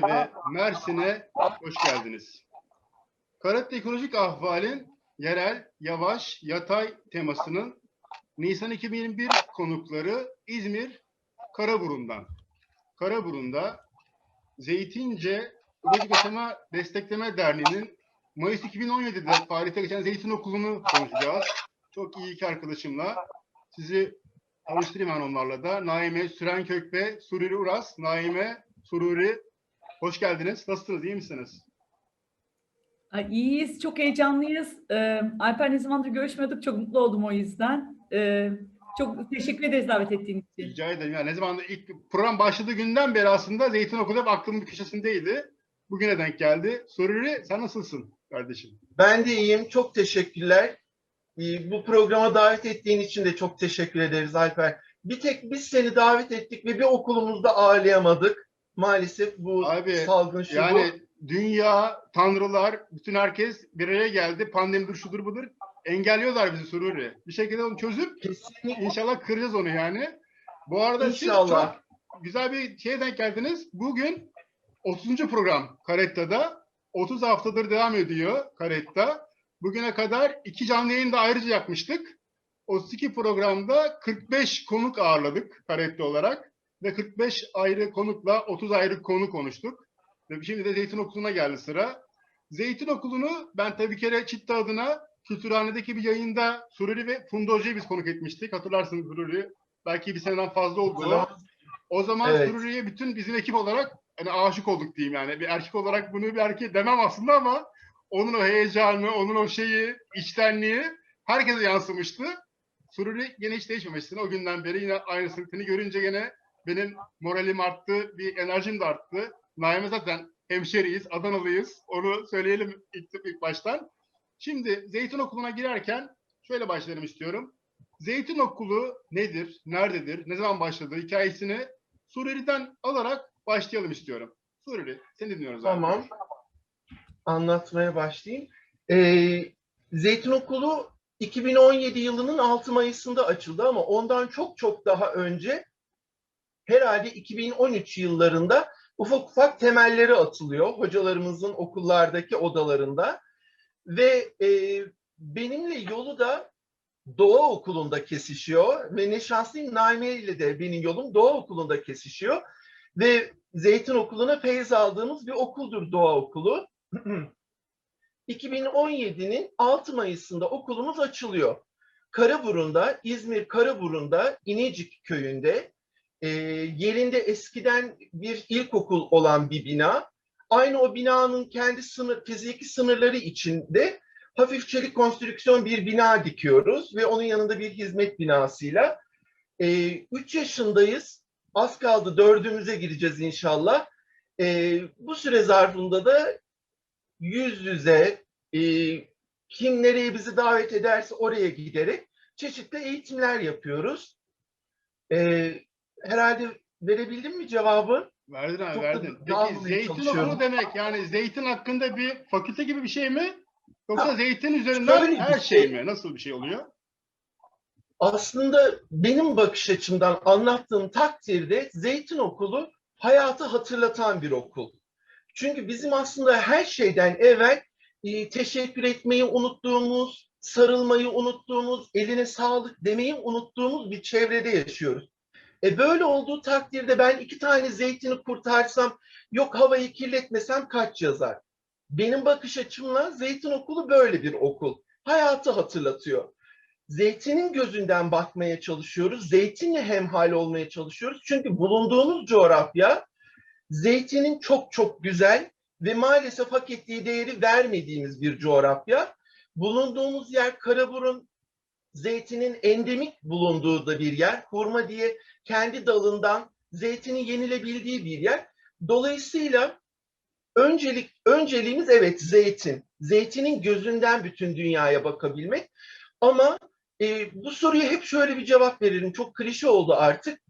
Kırıkkale ve Mersin'e hoş geldiniz. Karate Teknolojik Ahval'in yerel, yavaş, yatay temasının Nisan 2021 konukları İzmir Karaburun'dan. Karaburun'da Zeytince Ulucuk Yaşama Destekleme Derneği'nin Mayıs 2017'de faaliyete geçen Zeytin Okulu'nu konuşacağız. Çok iyi iki arkadaşımla. Sizi tanıştırayım ben onlarla da. Naime Sürenkök ve Sururi Uras. Naime, Sururi, hoş geldiniz. Nasılsınız, iyi misiniz? Ay, İyiyiz, çok heyecanlıyız. Ee, Alper ne zamandır görüşmüyorduk, çok mutlu oldum o yüzden. Ee, çok teşekkür ederiz davet ettiğin için. Rica ederim. Yani ne zaman da ilk program başladığı günden beri aslında Zeytin Okulu hep aklımın bir köşesindeydi. Bugüne denk geldi. Sururi, sen nasılsın kardeşim? Ben de iyiyim. Çok teşekkürler. Ee, Bu programa davet ettiğin için de çok teşekkür ederiz Alper. Bir tek biz seni davet ettik ve bir okulumuzda ağırlayamadık. Maalesef bu Abi, salgın şu Yani bu. dünya, tanrılar, bütün herkes bir araya geldi. Pandemidir, şudur budur. Engelliyorlar bizi Sururi. Bir şekilde onu çözüp Kesinlikle İnşallah kıracağız onu yani. Bu arada İnşallah. siz çok güzel bir şeye denk geldiniz. Bugün 30. program Karetta'da. 30 haftadır devam ediyor Karetta. Bugüne kadar iki canlı yayın da ayrıca yapmıştık. 32 programda 45 konuk ağırladık Karetta olarak. Ve 45 ayrı konukla 30 ayrı konu konuştuk. Ve şimdi de Zeytin Okulu'na geldi sıra. Zeytin Okulu'nu ben tabii bir kere Çitta adına Kültürhane'deki bir yayında Sururi ve Funda Hoca'yı biz konuk etmiştik. Hatırlarsın Sururi. Belki bir seneden fazla oldu. o. Zaman Evet. Sururi'ye bütün bizim ekip olarak hani aşık olduk diyeyim yani. Bir erkek olarak bunu bir erkeğe demem aslında ama onun o heyecanı, onun o şeyi, içtenliği herkese yansımıştı. Sururi gene hiç değişmemişsin. O günden beri yine aynısını seni görünce gene benim moralim arttı, bir enerjim de arttı. Naime zaten hemşeriyiz, Adanalıyız. Onu söyleyelim ilk, ilk baştan. Şimdi Zeytin Okulu'na girerken şöyle başlayalım istiyorum. Zeytin Okulu nedir, nerededir, ne zaman başladı hikayesini Sururi'den alarak başlayalım istiyorum. Sururi, seni dinliyoruz. Tamam. Anlatmaya başlayayım. Ee, Zeytin Okulu 2017 yılının 6 Mayıs'ında açıldı ama ondan çok çok daha önce herhalde 2013 yıllarında ufak ufak temelleri atılıyor hocalarımızın okullardaki odalarında ve e, benimle yolu da Doğa Okulu'nda kesişiyor ve ne şanslıyım Naime ile de benim yolum Doğa Okulu'nda kesişiyor ve Zeytin Okulu'na feyiz aldığımız bir okuldur Doğa Okulu. 2017'nin 6 Mayıs'ında okulumuz açılıyor. Karaburun'da, İzmir Karaburun'da, İnecik köyünde e, yerinde eskiden bir ilkokul olan bir bina. Aynı o binanın kendi sınır, fiziki sınırları içinde hafif çelik konstrüksiyon bir bina dikiyoruz ve onun yanında bir hizmet binasıyla. 3 yaşındayız. Az kaldı dördümüze gireceğiz inşallah. E, bu süre zarfında da yüz yüze e, kim nereye bizi davet ederse oraya giderek çeşitli eğitimler yapıyoruz. E, herhalde verebildim mi cevabı? Verdin abi Çok verdin. Peki zeytin okulu demek yani zeytin hakkında bir fakülte gibi bir şey mi? Yoksa zeytin üzerinden her şey. şey mi? Nasıl bir şey oluyor? Aslında benim bakış açımdan anlattığım takdirde Zeytin Okulu hayatı hatırlatan bir okul. Çünkü bizim aslında her şeyden evvel e, teşekkür etmeyi unuttuğumuz, sarılmayı unuttuğumuz, eline sağlık demeyi unuttuğumuz bir çevrede yaşıyoruz. E böyle olduğu takdirde ben iki tane zeytini kurtarsam, yok havayı kirletmesem kaç yazar? Benim bakış açımla Zeytin Okulu böyle bir okul. Hayatı hatırlatıyor. Zeytinin gözünden bakmaya çalışıyoruz. Zeytinle hemhal olmaya çalışıyoruz. Çünkü bulunduğumuz coğrafya zeytinin çok çok güzel ve maalesef hak ettiği değeri vermediğimiz bir coğrafya. Bulunduğumuz yer Karaburun zeytinin endemik bulunduğu da bir yer. Hurma diye kendi dalından zeytinin yenilebildiği bir yer. Dolayısıyla öncelik önceliğimiz evet zeytin. Zeytinin gözünden bütün dünyaya bakabilmek. Ama e, bu soruya hep şöyle bir cevap veririm. Çok klişe oldu artık.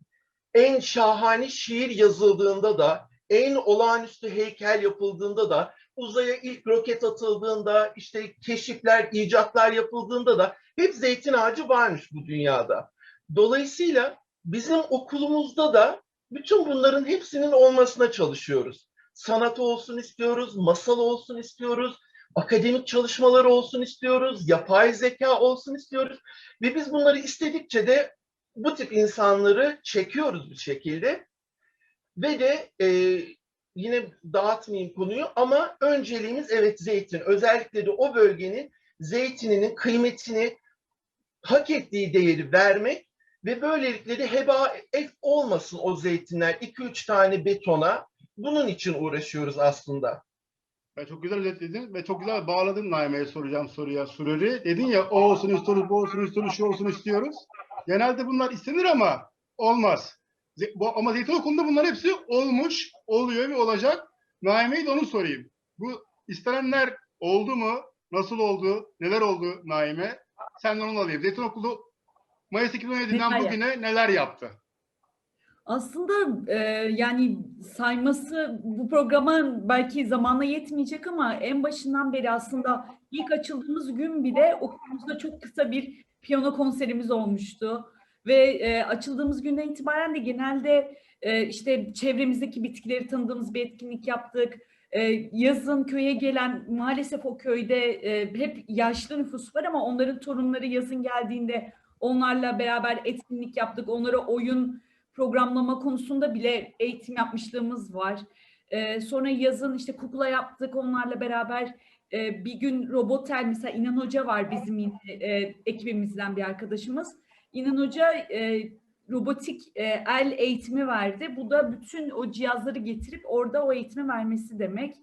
En şahane şiir yazıldığında da, en olağanüstü heykel yapıldığında da, uzaya ilk roket atıldığında, işte keşifler, icatlar yapıldığında da hep zeytin ağacı varmış bu dünyada. Dolayısıyla bizim okulumuzda da bütün bunların hepsinin olmasına çalışıyoruz. sanat olsun istiyoruz, masal olsun istiyoruz, akademik çalışmalar olsun istiyoruz, yapay zeka olsun istiyoruz. Ve biz bunları istedikçe de bu tip insanları çekiyoruz bir şekilde. Ve de e, yine dağıtmayayım konuyu ama önceliğimiz evet zeytin. Özellikle de o bölgenin zeytininin kıymetini hak ettiği değeri vermek ve böylelikle de heba et olmasın o zeytinler 2-3 tane betona. Bunun için uğraşıyoruz aslında. Ya çok güzel özetledin ve çok güzel bağladın Naime'ye soracağım soruya Sururi. Dedin ya o olsun istiyoruz, bu olsun istiyoruz, şu olsun istiyoruz. Genelde bunlar istenir ama olmaz. Ama Zeytin Okulu'nda bunlar hepsi olmuş, oluyor ve olacak. Naime'ye de onu sorayım. Bu istenenler oldu mu? Nasıl oldu? Neler oldu Naime? Senden onu alayım. Zeytin Okulu Mayıs 2017'den Neler bugüne neler yaptı? Aslında e, yani sayması bu programa belki zamana yetmeyecek ama en başından beri aslında ilk açıldığımız gün bile okulumuzda çok kısa bir piyano konserimiz olmuştu. Ve e, açıldığımız günden itibaren de genelde e, işte çevremizdeki bitkileri tanıdığımız bir etkinlik yaptık. E, yazın köye gelen maalesef o köyde e, hep yaşlı nüfus var ama onların torunları yazın geldiğinde onlarla beraber etkinlik yaptık. Onlara oyun programlama konusunda bile eğitim yapmışlığımız var. Ee, sonra yazın işte kukla yaptık onlarla beraber. Ee, bir gün Robotel mesela İnan Hoca var bizim yine, e, ekibimizden bir arkadaşımız. İnan Hoca e, robotik e, el eğitimi verdi. Bu da bütün o cihazları getirip orada o eğitimi vermesi demek.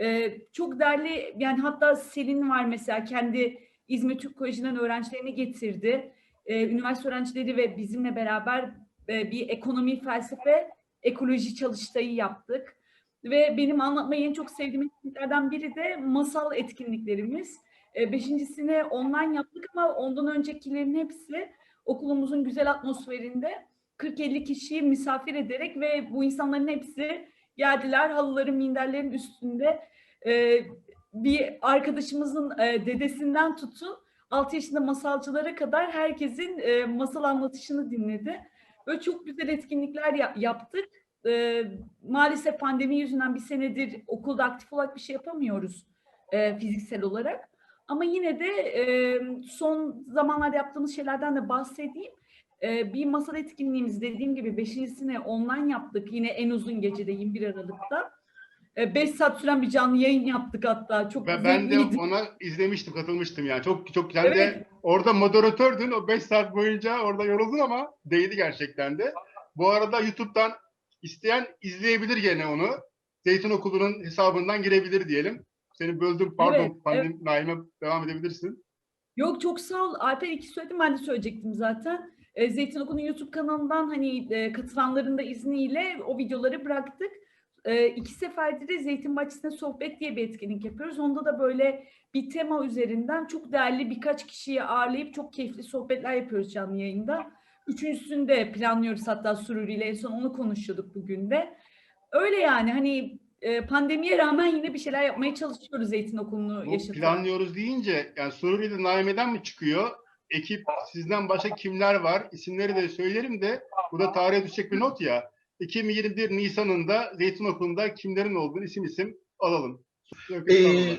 Ee, çok değerli yani hatta Selin var mesela kendi İzmir Türk Koleji'nden öğrencilerini getirdi. Ee, üniversite öğrencileri ve bizimle beraber e, bir ekonomi, felsefe, ekoloji çalıştayı yaptık. Ve benim anlatmayı en çok sevdiğim etkinliklerden biri de masal etkinliklerimiz. E, Beşincisini online yaptık ama ondan öncekilerin hepsi okulumuzun güzel atmosferinde 40-50 kişiyi misafir ederek ve bu insanların hepsi geldiler halıların, minderlerin üstünde e, bir arkadaşımızın e, dedesinden tutun 6 yaşında masalcılara kadar herkesin e, masal anlatışını dinledi. Böyle çok güzel etkinlikler ya- yaptık. Ee, maalesef pandemi yüzünden bir senedir okulda aktif olarak bir şey yapamıyoruz e, fiziksel olarak. Ama yine de e, son zamanlarda yaptığımız şeylerden de bahsedeyim. E, bir masal etkinliğimiz dediğim gibi beşincisini online yaptık. Yine en uzun gecede 21 Aralık'ta. 5 saat süren bir canlı yayın yaptık hatta. Çok Ben, ben de ona izlemiştim, katılmıştım yani. Çok çok sen Evet. de orada moderatördün. O 5 saat boyunca orada yoruldun ama değdi gerçekten de. Bu arada YouTube'dan isteyen izleyebilir gene onu. Zeytin Okulu'nun hesabından girebilir diyelim. Seni böldüm pardon. Evet, Pandemi, Naime devam edebilirsin. Yok çok sağ ol. Alper iki söyledim ben de söyleyecektim zaten. E, Zeytin Okulu'nun YouTube kanalından hani e, katılanların da izniyle o videoları bıraktık. E, iki seferdir de Zeytin Bahçesi'nde sohbet diye bir etkinlik yapıyoruz. Onda da böyle bir tema üzerinden çok değerli birkaç kişiyi ağırlayıp çok keyifli sohbetler yapıyoruz canlı yayında. Üçüncüsünü de planlıyoruz hatta Sururi ile en son onu konuşuyorduk bugün de. Öyle yani hani e, pandemiye rağmen yine bir şeyler yapmaya çalışıyoruz Zeytin Okulu'nu yaşatarak. planlıyoruz deyince yani Sururi'de Naime'den mi çıkıyor? Ekip sizden başka kimler var? İsimleri de söylerim de bu da tarihe düşecek bir not ya. 2021 Nisan'ında Zeytin Okulu'nda kimlerin olduğunu isim isim alalım. Ee,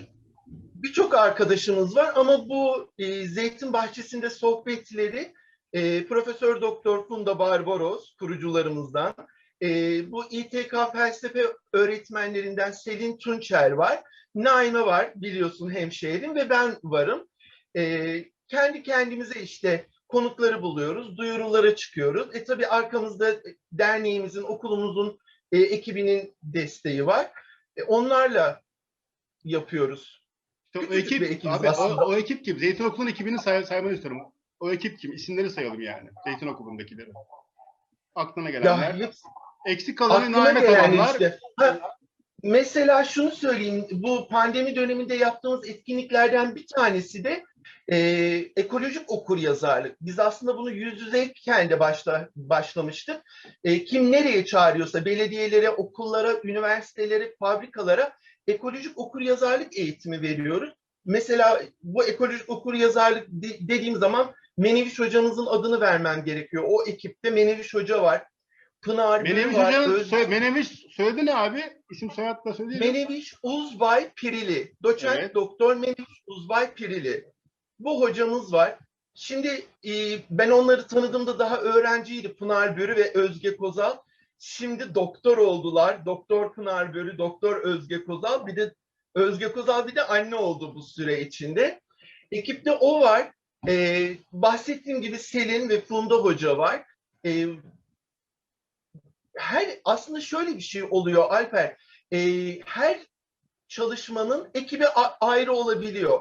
Birçok arkadaşımız var ama bu e, Zeytin Bahçesi'nde sohbetleri e, Profesör Doktor Funda Barbaros kurucularımızdan, e, bu İTK felsefe öğretmenlerinden Selin Tunçer var, Naime var biliyorsun hemşehrim ve ben varım. E, kendi kendimize işte konukları buluyoruz, duyurulara çıkıyoruz. E tabii arkamızda derneğimizin, okulumuzun e, ekibinin desteği var. E, onlarla yapıyoruz. İşte o ekip, abi, o, aslında. o ekip kim? Zeytin Okulu'nun ekibini say saymanı istiyorum. O ekip kim? İsimleri sayalım yani. Zeytin Okulu'ndakileri. Aklına Ya gelenler. hepsi Eksik kalanı aklıma Naime gelen kalanlar. işte. Ha, mesela şunu söyleyeyim. Bu pandemi döneminde yaptığımız etkinliklerden bir tanesi de e, ekolojik okur yazarlık. Biz aslında bunu yüz yüzeyken de başla, başlamıştık. E, kim nereye çağırıyorsa belediyelere, okullara, üniversitelere, fabrikalara ekolojik okur yazarlık eğitimi veriyoruz. Mesela bu ekolojik okur yazarlık de- dediğim zaman Meneviş hocamızın adını vermem gerekiyor. O ekipte Meneviş hoca var. Pınar Menemiş var. Hoca'nın Öz- söyle, Menemiş söyledi ne abi? İsim soyad da söyledi. Meneviş Uzbay Pirili. Doçent Evet. Doktor Meneviş Uzbay Pirili. Bu hocamız var. Şimdi e, ben onları tanıdığımda daha öğrenciydi Pınar Börü ve Özge Kozal. Şimdi doktor oldular. Doktor Pınar Börü, Doktor Özge Kozal. Bir de Özge Kozal bir de anne oldu bu süre içinde. Ekipte o var. E, bahsettiğim gibi Selin ve Funda Hoca var. E, her aslında şöyle bir şey oluyor Alper. E, her çalışmanın ekibi a- ayrı olabiliyor.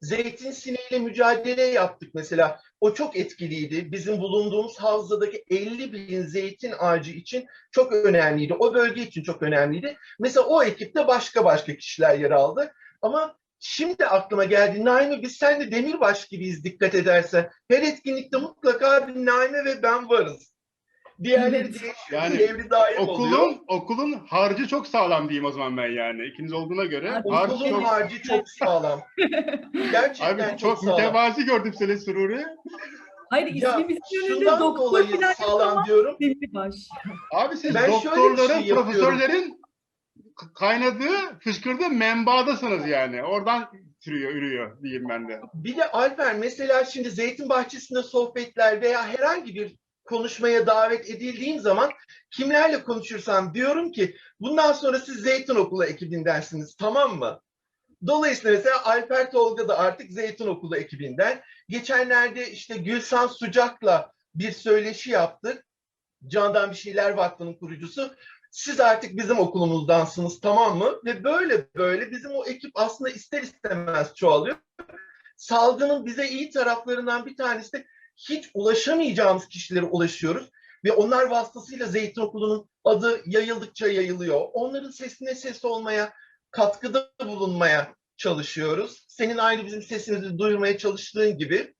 Zeytin sineğiyle mücadele yaptık mesela. O çok etkiliydi. Bizim bulunduğumuz havzadaki 50 bin zeytin ağacı için çok önemliydi. O bölge için çok önemliydi. Mesela o ekipte başka başka kişiler yer aldı. Ama şimdi aklıma geldi. Naime biz sen de Demirbaş gibiyiz dikkat edersen. Her etkinlikte mutlaka bir Naime ve ben varız. Diğerleri değişiyor. Yani devri daim oluyor. Okulun okulun harcı çok sağlam diyeyim o zaman ben yani. İkiniz olduğuna göre. Abi, Harcı Okulun çok, harcı çok sağlam. Gerçekten abi çok sağlam. mütevazi gördüm seni Sururi. Hayır ismimiz önünde şundan doktor falan sağlam diyorum. Abi siz Ben bir doktorların, şey profesörlerin kaynadığı, fışkırdığı menbaadasınız yani. Oradan sürüyor, ürüyor diyeyim ben de. Bir de Alper mesela şimdi Zeytin Bahçesi'nde sohbetler veya herhangi bir konuşmaya davet edildiğim zaman kimlerle konuşursam diyorum ki bundan sonra siz Zeytin Okulu ekibindensiniz tamam mı? Dolayısıyla mesela Alper Tolga da artık Zeytin Okulu ekibinden. Geçenlerde işte Gülsan Sucak'la bir söyleşi yaptık. Candan Bir Şeyler Vakfı'nın kurucusu. Siz artık bizim okulumuzdansınız tamam mı? Ve böyle böyle bizim o ekip aslında ister istemez çoğalıyor. Salgının bize iyi taraflarından bir tanesi de hiç ulaşamayacağımız kişilere ulaşıyoruz. Ve onlar vasıtasıyla Zeytin Okulu'nun adı yayıldıkça yayılıyor. Onların sesine ses olmaya, katkıda bulunmaya çalışıyoruz. Senin aynı bizim sesimizi duyurmaya çalıştığın gibi.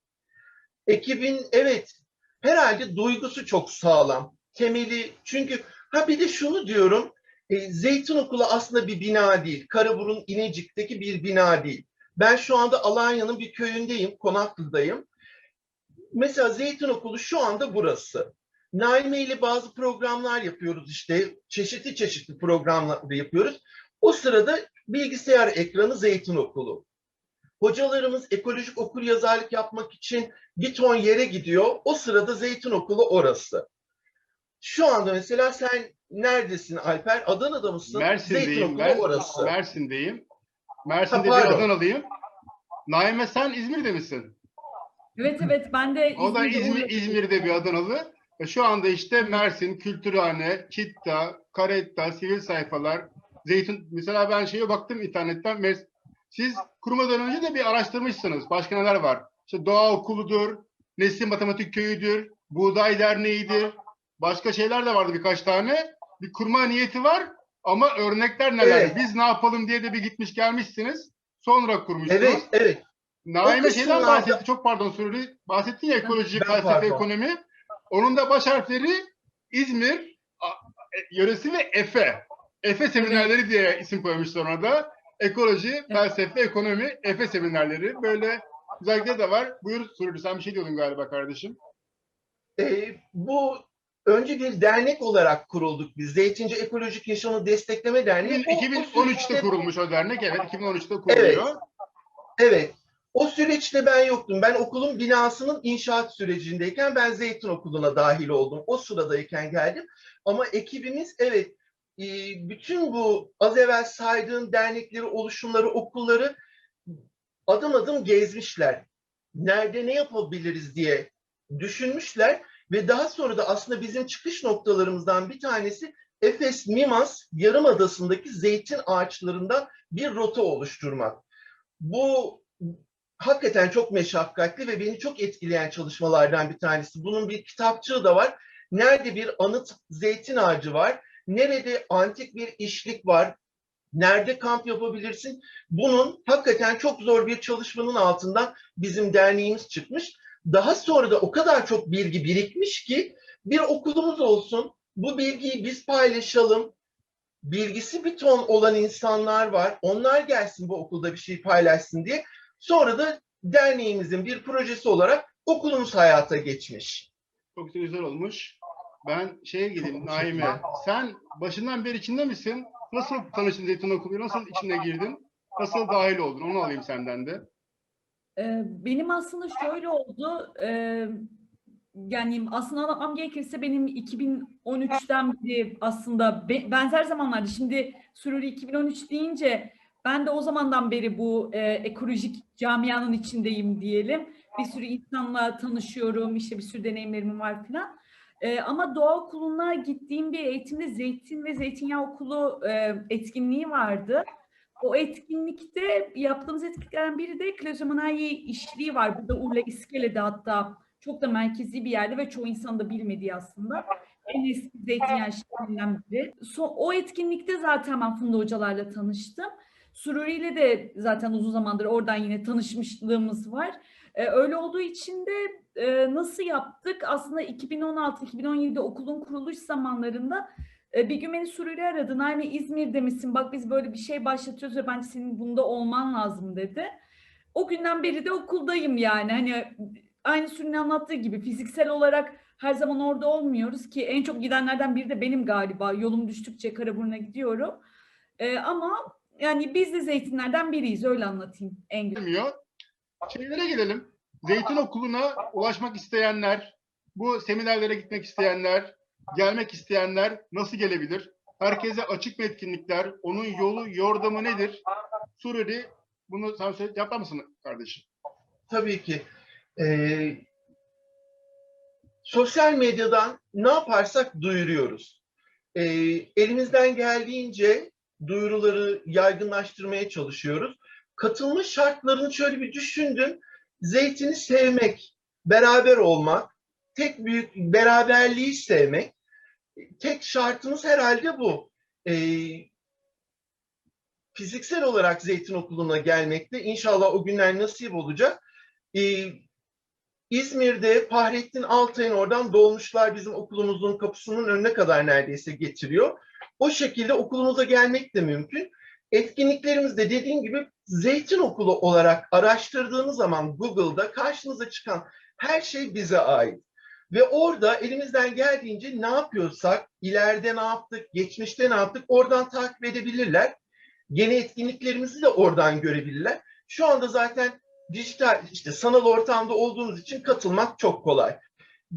Ekibin evet herhalde duygusu çok sağlam. Temeli çünkü ha bir de şunu diyorum. e, Zeytin Okulu aslında bir bina değil. Karaburun İnecik'teki bir bina değil. Ben şu anda Alanya'nın bir köyündeyim, Konaklı'dayım. Mesela Zeytin Okulu şu anda burası. Naime ile bazı programlar yapıyoruz işte. Çeşitli çeşitli programlar yapıyoruz. O sırada bilgisayar ekranı Zeytin Okulu. Hocalarımız ekolojik okur yazarlık yapmak için bir ton yere gidiyor. O sırada Zeytin Okulu orası. Şu anda mesela sen neredesin Alper? Adana'da mısın? Zeytin Mersin'deyim Okulu ben. orası. Mersin'deyim. Mersin'de Ha, bir. Adanalıyım. Naime sen İzmir'de misin? Evet evet ben de O da İzmir'de İzmir. İzmir'de bir Adanalı. Şu anda işte Mersin, Kültürhane, Kitta, Karetta, Sivil Sayfalar, Zeytin. Mesela ben şeye baktım internetten. Mes- Siz kurmadan önce de bir araştırmışsınız. Başka neler var? İşte Doğa Okulu'dur, Nesin Matematik Köyü'dür, Buğday Derneği'dir. Başka şeyler de vardı birkaç tane. Bir kurma niyeti var ama örnekler neler? Evet. Biz ne yapalım diye de bir gitmiş gelmişsiniz. Sonra kurmuşsunuz. Evet, evet. Naime şeyden bahsetti. Çok pardon Süreli. Bahsettin ya ekoloji, Ben felsefe, pardon. ekonomi. Onun da baş harfleri İzmir, e, yöresi ve Efe. Efe seminerleri diye isim koymuşlar ona da. Ekoloji, felsefe, ekonomi, Efe seminerleri. Böyle güzellikleri de var. Buyur Süreli. Sen bir şey diyordun galiba kardeşim. Ee, bu önce bir dernek olarak kurulduk biz. Zeytinci Ekolojik Yaşamı Destekleme Derneği. O- o 2013'te süreçte- kurulmuş o dernek. Evet 2013'te kuruluyor. Evet. O süreçte ben yoktum. Ben okulun binasının inşaat sürecindeyken ben Zeytin Okulu'na dahil oldum. O sıradayken geldim. Ama ekibimiz evet e, bütün bu az evvel saydığım dernekleri, oluşumları, okulları adım adım gezmişler. Nerede ne yapabiliriz diye düşünmüşler ve daha sonra da aslında bizim çıkış noktalarımızdan bir tanesi Efes Mimas Yarımadası'ndaki zeytin ağaçlarından bir rota oluşturmak. Bu hakikaten çok meşakkatli ve beni çok etkileyen çalışmalardan bir tanesi. Bunun bir kitapçığı da var. Nerede bir anıt zeytin ağacı var? Nerede antik bir işlik var? Nerede kamp yapabilirsin? Bunun hakikaten çok zor bir çalışmanın altından bizim derneğimiz çıkmış. Daha sonra da o kadar çok bilgi birikmiş ki bir okulumuz olsun. Bu bilgiyi biz paylaşalım. Bilgisi bir ton olan insanlar var. Onlar gelsin bu okulda bir şey paylaşsın diye. Sonra da derneğimizin bir projesi olarak okulumuz hayata geçmiş. Çok da güzel olmuş. ben şeye geleyim Naime. Sen başından beri içinde misin? Nasıl tanıştın Zeytin Okulu'ya? Nasıl içine girdin? Nasıl dahil oldun? Onu alayım senden de. Ee, Benim aslında şöyle oldu. eee, Yani aslında anlatmam gerekirse benim 2013'ten beri aslında be- benzer zamanlarda şimdi Sururi 2013 deyince ben de o zamandan beri bu e, ekolojik camianın içindeyim diyelim. Bir sürü insanla tanışıyorum, işte bir sürü deneyimlerim var filan. E, ama doğa okuluna gittiğim bir eğitimde zeytin ve zeytinyağı okulu e, etkinliği vardı. O etkinlikte yaptığımız etkinliklerden biri de Klazomanayı işliği var. Burada Urla İskele'de hatta çok da merkezi bir yerde ve çoğu insanın da bilmediği aslında. En eski zeytinyağı işlerinden biri. So, o etkinlikte zaten ben Funda hocalarla tanıştım. Sururi ile de zaten uzun zamandır oradan yine tanışmışlığımız var. Ee, öyle olduğu için de e, nasıl yaptık? Aslında 2016-2017 okulun kuruluş zamanlarında e, bir gün beni Sururi aradı. Naime İzmir'de misin? Bak biz böyle bir şey başlatıyoruz ve bence senin bunda olman lazım dedi. O günden beri de okuldayım yani. Hani aynı Suri'nin anlattığı gibi fiziksel olarak her zaman orada olmuyoruz ki en çok gidenlerden biri de benim galiba. Yolum düştükçe Karaburun'a gidiyorum. E, ama yani biz de zeytinlerden biriyiz öyle anlatayım en güzel. Şeylere gelelim. Zeytin Okulu'na ulaşmak isteyenler, bu seminerlere gitmek isteyenler, gelmek isteyenler nasıl gelebilir? Herkese açık mı etkinlikler? Onun yolu, yordamı nedir? Sururi bunu sen söyle, yapar mısın kardeşim? Tabii ki. Ee, sosyal medyadan ne yaparsak duyuruyoruz. Ee, elimizden geldiğince duyuruları yaygınlaştırmaya çalışıyoruz. Katılma şartlarını şöyle bir düşündüm. Zeytini sevmek, beraber olmak, tek büyük beraberliği sevmek. Tek şartımız herhalde bu. Ee, fiziksel olarak Zeytin Okulu'na gelmekte. İnşallah o günler nasip olacak. Ee, İzmir'de Fahrettin Altay'ın oradan dolmuşlar bizim okulumuzun kapısının önüne kadar neredeyse getiriyor. O şekilde okulumuza gelmek de mümkün. Etkinliklerimizde dediğim gibi Zeytin Okulu olarak araştırdığınız zaman Google'da karşınıza çıkan her şey bize ait. Ve orada elimizden geldiğince ne yapıyorsak, ileride ne yaptık, geçmişte ne yaptık oradan takip edebilirler. Yeni etkinliklerimizi de oradan görebilirler. Şu anda zaten dijital işte sanal ortamda olduğumuz için katılmak çok kolay.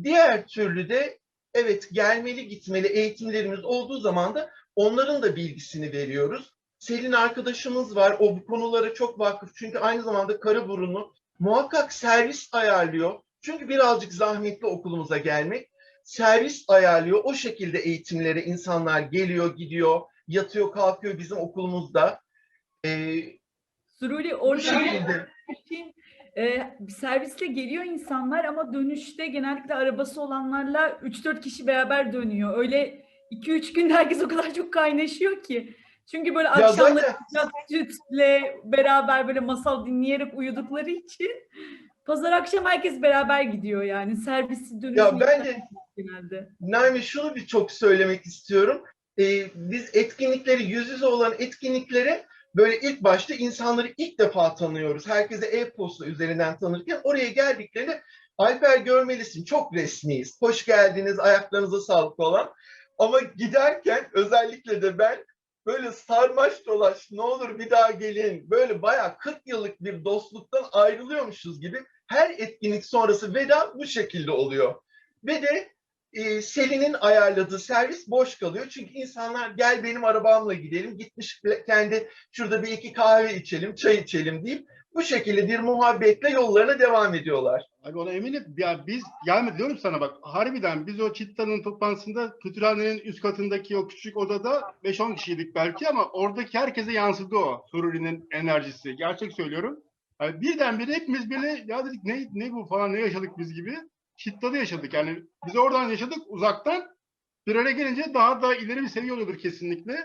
Diğer türlü de evet gelmeli gitmeli eğitimlerimiz olduğu zaman da onların da bilgisini veriyoruz. Selin arkadaşımız var. O bu konulara çok vakıf. Çünkü aynı zamanda Karaburun'u muhakkak servis ayarlıyor. Çünkü birazcık zahmetli okulumuza gelmek. Servis ayarlıyor. O şekilde eğitimlere insanlar geliyor, gidiyor, yatıyor, kalkıyor bizim okulumuzda. Ee, Sururi bu orada şekilde. için e, servisle geliyor insanlar ama dönüşte genellikle arabası olanlarla 3-4 kişi beraber dönüyor. Öyle 2-3 günde herkes o kadar çok kaynaşıyor ki. Çünkü böyle akşamları sütle beraber böyle masal dinleyerek uyudukları için pazar akşam herkes beraber gidiyor yani. Servisi dönüşü Ya ben de genelde. Naime şunu bir çok söylemek istiyorum. Ee, biz etkinlikleri, yüz yüze olan etkinliklere böyle ilk başta insanları ilk defa tanıyoruz. Herkese e-posta üzerinden tanırken oraya geldiklerinde Alper görmelisin çok resmiyiz. Hoş geldiniz, ayaklarınıza sağlık olan. Ama giderken özellikle de ben böyle sarmaş dolaş ne olur bir daha gelin. Böyle bayağı 40 yıllık bir dostluktan ayrılıyormuşuz gibi her etkinlik sonrası veda bu şekilde oluyor. Ve de e, Selin'in ayarladığı servis boş kalıyor. Çünkü insanlar gel benim arabamla gidelim. Gitmiş kendi şurada bir iki kahve içelim, çay içelim deyip bu şekilde bir muhabbetle yollarına devam ediyorlar. Abi ona eminim. Ya biz gelmedi diyorum sana bak. Harbiden biz o Çitta'nın toplantısında Kütüphanenin üst katındaki o küçük odada 5-10 kişiydik belki ama oradaki herkese yansıdı o Sururi'nin enerjisi. Gerçek söylüyorum. Yani birdenbire hepimiz böyle ya dedik ne, ne bu falan ne yaşadık biz gibi. Çitta'da yaşadık yani. Biz oradan yaşadık uzaktan. Bir araya gelince daha da ileri bir seviye oluyordur kesinlikle.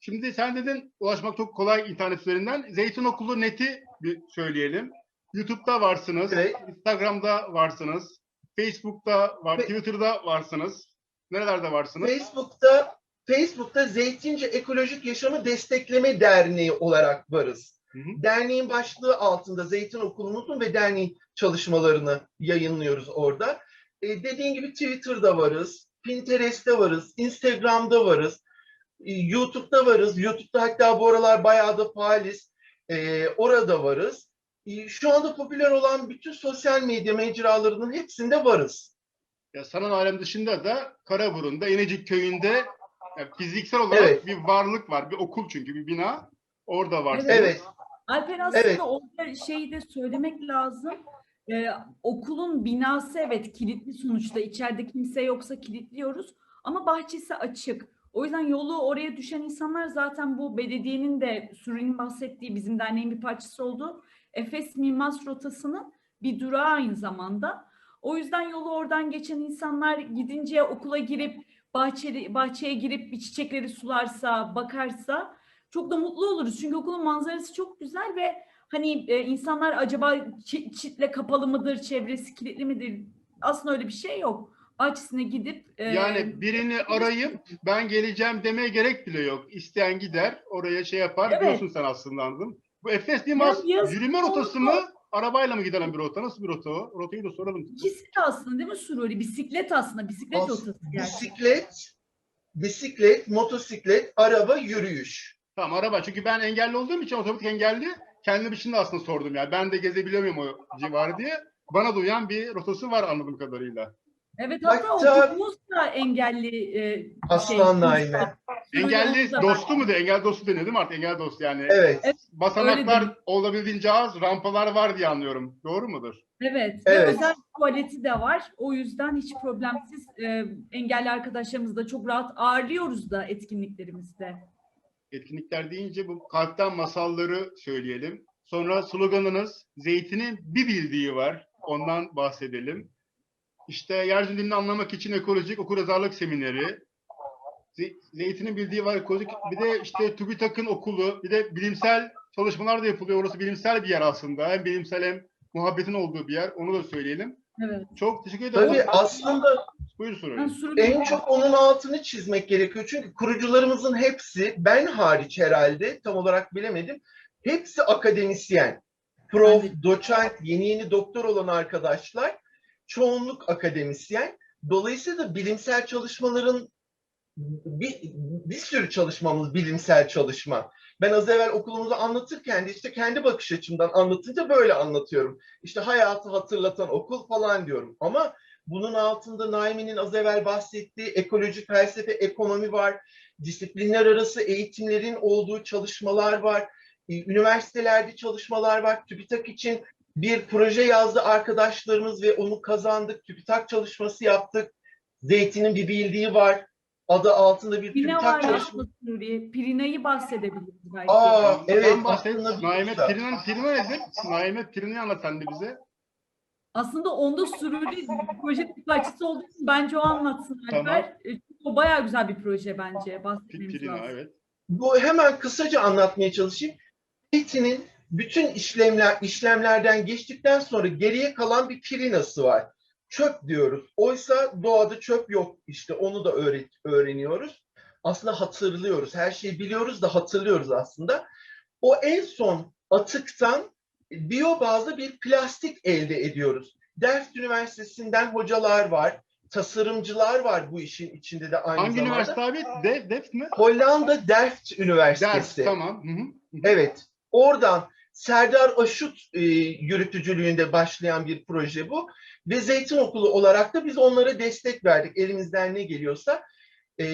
Şimdi sen dedin ulaşmak çok kolay internet üzerinden. Zeytin Okulu neti bir söyleyelim. YouTube'da varsınız. Evet. Instagram'da varsınız. Facebook'ta var, Ve- Twitter'da varsınız. Nerelerde varsınız? Facebook'ta Facebook'ta Zeytince Ekolojik Yaşamı Destekleme Derneği olarak varız. Hı hı. Derneğin başlığı altında Zeytin Okulumuzun ve derneğin çalışmalarını yayınlıyoruz orada. E, dediğin gibi Twitter'da varız. Pinterest'te varız, Instagram'da varız, e, YouTube'da varız. YouTube'da hatta bu aralar bayağı da faaliz. E, orada varız. E, şu anda popüler olan bütün sosyal medya mecralarının hepsinde varız. Ya sanal alem dışında da Karaburun'da, İnecik köyünde fiziksel olarak Evet. bir varlık var. Bir okul çünkü bir bina. Orada var. Evet. Alper aslında Evet. orada şeyi de söylemek lazım. Ee, okulun binası evet kilitli sonuçta. İçeride kimse yoksa kilitliyoruz. Ama bahçesi açık. O yüzden yolu oraya düşen insanlar zaten bu belediyenin de Suri'nin bahsettiği bizim derneğin bir parçası olduğu Efes Mimaz rotasının bir durağı aynı zamanda. O yüzden yolu oradan geçen insanlar gidince okula girip bahçeli, bahçeye girip bir çiçekleri sularsa, bakarsa çok da mutlu oluruz. Çünkü okulun manzarası çok güzel ve hani e, insanlar acaba çi- çitle kapalı mıdır, çevresi kilitli midir? Aslında öyle bir şey yok. Bahçesine gidip e, Yani birini arayıp ben geleceğim demeye gerek bile yok. İsteyen gider oraya şey yapar. Evet. Diyorsun sen aslında anladım. Bu Efes Limas Ya yaz- yürüme rotası mı? Arabayla mı giden bir rota? Nasıl bir rota o? Rotayı da soralım. ikisi de aslında değil mi Sururi? Bisiklet aslında. Bisiklet As- rotası yani. Bisiklet, bisiklet, motosiklet, araba, yürüyüş. Tamam araba. Çünkü ben engelli olduğum için otomatik engelli. Kendim için de aslında sordum yani. Ben de gezebiliyor muyum o civarı diye. Bana da uyan bir rotası var anladığım kadarıyla. Evet hatta Hatta- okulumuz da engelli e, Aslan şey, Naime. Sururi Engelli dostu mu de? Engelli dostu deniyor değil mi artık? Engelli dostu yani. Evet. Basamaklar olabildiğince az, rampalar var diye anlıyorum. Doğru mudur? Evet, Evet. ve özel tuvaleti de var. O yüzden hiç problemsiz e, engelli arkadaşlarımızı da çok rahat ağırlıyoruz da etkinliklerimizde. Etkinlikler deyince bu kalpten masalları söyleyelim. Sonra sloganınız Zeytin'in bir bildiği var. Ondan bahsedelim. İşte yeryüzünün dilini anlamak için ekolojik okuryazarlık semineri. Ze- Zeytin'in bildiği var ekolojik. Bir de işte TÜBİTAK'ın okulu. Bir de bilimsel çalışmalar da yapılıyor. Orası bilimsel bir yer aslında. Hem bilimsel hem muhabbetin olduğu bir yer. Onu da söyleyelim. Evet. Çok teşekkür ederim. Tabii aslında Buyur sorun. En çok onun altını çizmek gerekiyor. Çünkü kurucularımızın hepsi, ben hariç herhalde, tam olarak bilemedim, hepsi akademisyen. Prof, Evet. doçent, yeni yeni doktor olan arkadaşlar, çoğunluk akademisyen. Dolayısıyla da bilimsel çalışmaların bir, bir sürü çalışmamız bilimsel çalışma. Ben az evvel okulumuzu anlatırken de işte kendi bakış açımdan anlatınca böyle anlatıyorum. İşte hayatı hatırlatan okul falan diyorum. Ama bunun altında Naimi'nin az evvel bahsettiği ekoloji, felsefe, ekonomi var. Disiplinler arası eğitimlerin olduğu çalışmalar var. Ee, Üniversitelerde çalışmalar var. TÜBİTAK için bir proje yazdı arkadaşlarımız ve onu kazandık. TÜBİTAK çalışması yaptık. Zeytin'in bir bildiği var. Adı altında bir Pirina var TÜBİTAK çalışması. Sururi. Pirina'yı bahsedebiliriz belki. Aa, Ben evet. bahsedeyim. aslında Naime güzel. Pirina, Pirina nedir? Naime Pirina'yı anlat sen de bize. Aslında onda Sururi proje bir parçası olduğu için bence o anlatsın Tamam. Alper. E, çünkü O bayağı güzel bir proje bence. Pi- Bahsetmemiz Pirina lazım. evet. Bu hemen kısaca anlatmaya çalışayım. Zeytinin bütün işlemler işlemlerden geçtikten sonra geriye kalan bir pirinası var. Çöp diyoruz. Oysa doğada çöp yok işte onu da öğret öğreniyoruz. Aslında hatırlıyoruz. Her şeyi biliyoruz da hatırlıyoruz aslında. O en son atıktan biyobazlı bir plastik elde ediyoruz. Delft Üniversitesi'nden hocalar var, tasarımcılar var bu işin içinde de aynı Hangi zamanda. üniversite abi? De, Deft mi? Hollanda Delft Üniversitesi. Ders tamam. Hı hı. Evet. Oradan Serdar Aşut e, yürütücülüğünde başlayan bir proje bu. Ve Zeytin Okulu olarak da biz onlara destek verdik. Elimizden ne geliyorsa. E,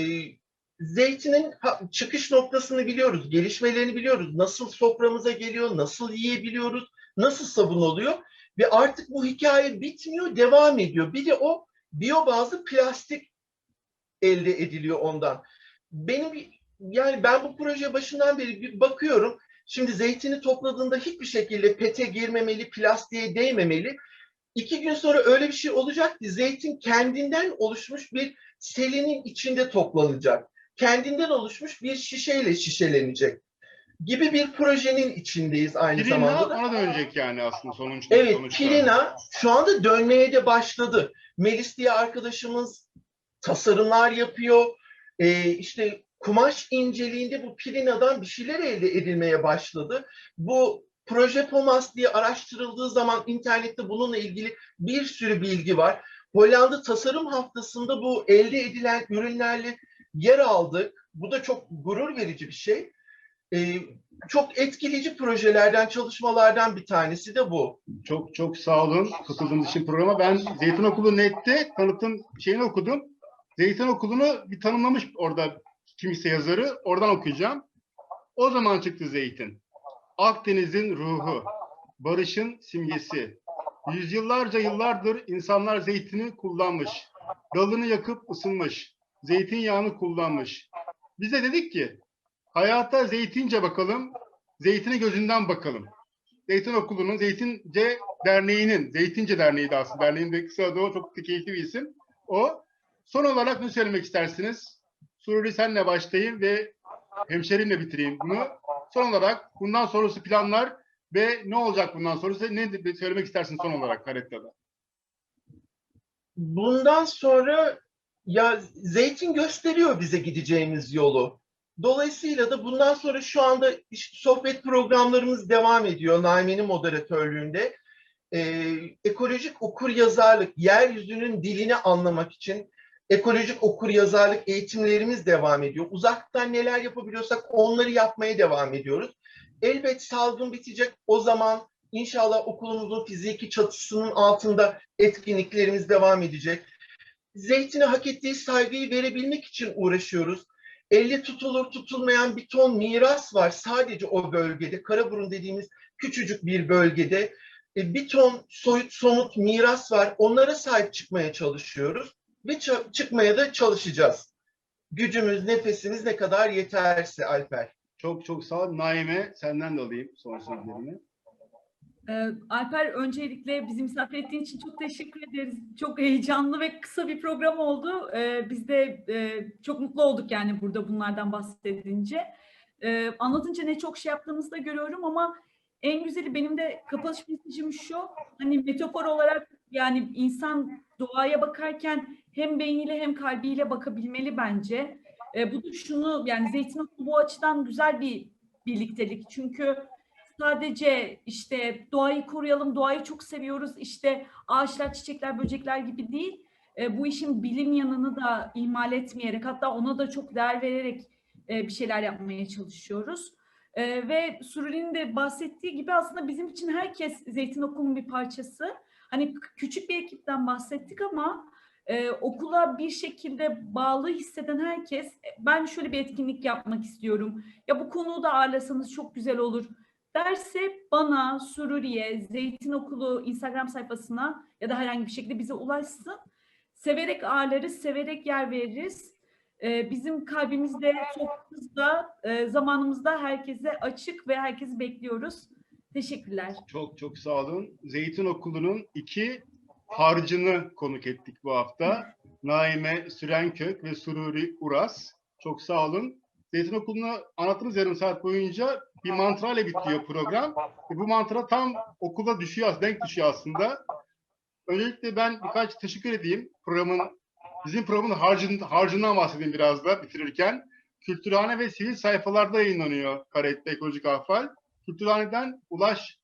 zeytinin çıkış noktasını biliyoruz. Gelişmelerini biliyoruz. Nasıl soframıza geliyor, nasıl yiyebiliyoruz, nasıl sabun oluyor. Ve artık bu hikaye bitmiyor, devam ediyor. Bir de o biyobazlı plastik elde ediliyor ondan. Benim yani ben bu proje başından beri bir bakıyorum. Şimdi zeytini topladığında hiçbir şekilde pete girmemeli, plastiğe değmemeli. İki gün sonra öyle bir şey olacak ki zeytin kendinden oluşmuş bir selinin içinde toplanacak. Kendinden oluşmuş bir şişeyle şişelenecek gibi bir projenin içindeyiz aynı Pirina zamanda da. ona dönecek yani aslında sonuçta. Evet, sonuçta. Pirina şu anda dönmeye de başladı. Melis diye arkadaşımız tasarımlar yapıyor. Ee, işte kumaş inceliğinde bu Pirina'dan bir şeyler elde edilmeye başladı. Bu proje Pomas diye araştırıldığı zaman internette bununla ilgili bir sürü bilgi var. Hollanda Tasarım Haftası'nda bu elde edilen ürünlerle yer aldık. Bu da çok gurur verici bir şey. Ee, çok etkileyici projelerden, çalışmalardan bir tanesi de bu. Çok çok sağ olun katıldığınız için programa. Ben Zeytin Okulu Net'te tanıtım şeyini okudum. Zeytin Okulu'nu bir tanımlamış orada kimse yazarı. Oradan okuyacağım. O zaman çıktı Zeytin. Akdeniz'in ruhu, barışın simgesi. Yüzyıllarca yıllardır insanlar zeytini kullanmış. Dalını yakıp ısınmış. Zeytinyağını kullanmış. Bize dedik ki hayata zeytince bakalım, zeytini gözünden bakalım. Zeytin Okulu'nun, Zeytince Derneği'nin, Zeytince Derneği de aslında, derneğin de kısa adı o, çok keyifli bir isim. O. Son olarak ne söylemek istersiniz? Sururi senle başlayayım ve hemşerimle bitireyim bunu. Son olarak bundan sonrası planlar ve ne olacak bundan sonrası ne söylemek istersin son olarak Karetta'da? Bundan sonra ya zeytin gösteriyor bize gideceğimiz yolu. Dolayısıyla da bundan sonra şu anda sohbet programlarımız devam ediyor Naime'nin moderatörlüğünde. Ee, ekolojik okur yazarlık, yeryüzünün dilini anlamak için ekolojik okur yazarlık eğitimlerimiz devam ediyor. Uzaktan neler yapabiliyorsak onları yapmaya devam ediyoruz. Elbet salgın bitecek o zaman inşallah okulumuzun fiziki çatısının altında etkinliklerimiz devam edecek. Zeytine hak ettiği saygıyı verebilmek için uğraşıyoruz. Elle tutulur tutulmayan bir ton miras var sadece o bölgede. Karaburun dediğimiz küçücük bir bölgede. E, Bir ton soyut somut miras var. Onlara sahip çıkmaya çalışıyoruz ve çıkmaya da çalışacağız. Gücümüz, nefesimiz ne kadar yeterse Alper. Çok çok sağ ol. Naime senden de alayım son sözlerini. Ee, Alper öncelikle bizi misafir ettiğin için çok teşekkür ederiz. Çok heyecanlı ve kısa bir program oldu. Ee, biz de e, çok mutlu olduk yani burada bunlardan bahsedince. Ee, anlatınca ne çok şey yaptığınızı da görüyorum ama en güzeli benim de kapanış mesajım şu. Hani metafor olarak yani insan doğaya bakarken hem beyniyle hem kalbiyle bakabilmeli bence. Ee, bu da şunu yani Zeytin Okulu bu açıdan güzel bir birliktelik. Çünkü sadece işte doğayı koruyalım, doğayı çok seviyoruz. İşte ağaçlar, çiçekler, böcekler gibi değil. E, bu işin bilim yanını da ihmal etmeyerek hatta ona da çok değer vererek e, bir şeyler yapmaya çalışıyoruz. E, ve Sururi'nin de bahsettiği gibi aslında bizim için herkes Zeytin Okulu'nun bir parçası. Hani küçük bir ekipten bahsettik ama e, okula bir şekilde bağlı hisseden herkes e, ben şöyle bir etkinlik yapmak istiyorum. Ya bu konuyu da ağırlasanız çok güzel olur derse bana, Sururiye, Zeytin Okulu Instagram sayfasına ya da herhangi bir şekilde bize ulaşsın. Severek ağırlarız, severek yer veririz. Ee, bizim kalbimizde çok hızla, e, zamanımızda herkese açık ve herkesi bekliyoruz. Teşekkürler. Çok çok sağ olun. Zeytin Okulu'nun iki harcını konuk ettik bu hafta. Naime Sürenkök ve Sururi Uras. Çok sağ olun. Zeytin Okulu'nu anlattığınız yarım saat boyunca bir mantra ile bitiyor program. Bu mantra tam okula düşüyor, denk düşüyor aslında. Öncelikle ben birkaç teşekkür edeyim. Programın, bizim programın harcın, harcından bahsedeyim biraz da bitirirken. Kültürhane ve sivil sayfalarda yayınlanıyor Karette Ekolojik Afal. Kültürhane'den Ulaş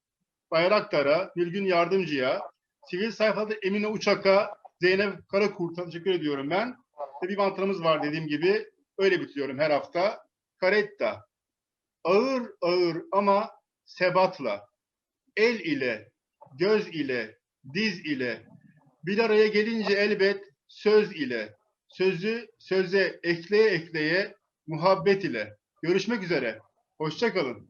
Bayraktar'a, Nilgün Yardımcı'ya, sivil sayfada Emine Uçak'a, Zeynep Karakurt'a teşekkür ediyorum ben. Ve bir mantramız var dediğim gibi. Öyle bitiriyorum her hafta. Karetta. Ağır ağır ama sebatla. El ile, göz ile, diz ile. Bir araya gelince elbet söz ile. Sözü söze ekleye ekleye muhabbet ile. Görüşmek üzere. Hoşçakalın.